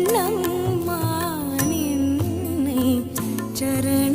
கண்ணம்மா நின்னை சரண